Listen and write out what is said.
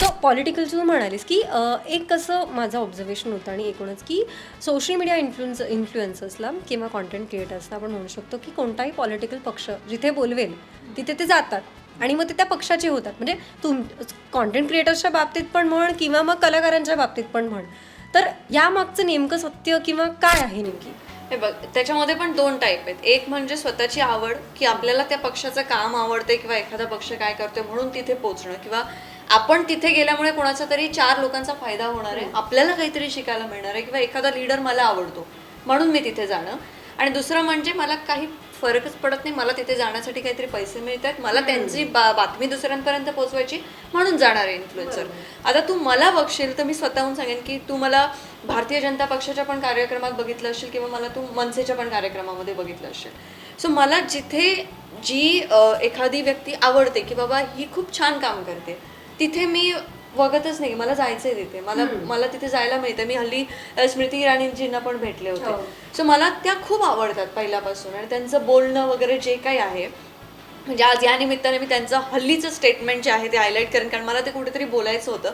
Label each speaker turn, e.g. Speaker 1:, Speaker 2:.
Speaker 1: So पॉलिटिकलचं तू म्हणालीस की एक कसं माझं ऑब्झर्वेशन होतं आणि एकूणच की सोशल मीडिया इन्फ्लुएन्स इन्फ्लुएन्सर्सला किंवा कॉन्टेंट क्रिएटर्सला आपण म्हणू शकतो की कोणताही पॉलिटिकल पक्ष जिथे बोलवेल तिथे ते जातात आणि मग ते त्या पक्षाचे होतात. म्हणजे तुम कॉन्टेंट क्रिएटर्सच्या बाबतीत पण म्हण किंवा मग कलाकारांच्या बाबतीत पण म्हण. तर यामागचं नेमकं सत्य किंवा काय आहे नेमकी?
Speaker 2: हे बघ त्याच्यामध्ये पण दोन टाईप आहेत. एक म्हणजे स्वतःची आवड की आपल्याला त्या पक्षाचं काम आवडते किंवा एखादा पक्ष काय करतोय म्हणून तिथे पोचणं किंवा आपण तिथे गेल्यामुळे कोणाचा तरी चार लोकांचा फायदा होणार आहे. आपल्याला काहीतरी शिकायला मिळणार आहे किंवा एखादा लीडर मला आवडतो. म्हणून मी तिथे जाणं. आणि दुसरं म्हणजे मला काही फरकच पडत नाही. मला तिथे जाण्यासाठी काहीतरी पैसे मिळतात. मला त्यांची बा बातमी दुसऱ्यांपर्यंत पोहोचवायची म्हणून जाणार आहे इन्फ्लुएन्सर आता तू मला बघशील तर मी स्वतःहून सांगेन की तू मला भारतीय जनता पक्षाच्या पण कार्यक्रमात बघितलं असेल किंवा मला तू मनसेच्या पण कार्यक्रमामध्ये बघितलं असेल. सो मला जिथे जी एखादी व्यक्ती आवडते की बाबा ही खूप छान काम करते तिथे मी बघतच नाही. मला जायचंय तिथे. मला मला तिथे जायला मिळतं. मी हल्ली स्मृती इराणीजींना पण भेटले होते.
Speaker 1: हो.
Speaker 2: सो मला त्या खूप आवडतात पहिल्यापासून. आणि त्यांचं बोलणं वगैरे जे काही आहे म्हणजे आज या निमित्ताने मी त्यांचं हल्लीचं स्टेटमेंट जे आहे ते हायलाईट करेन. कारण मला ते कुठेतरी बोलायचं होतं.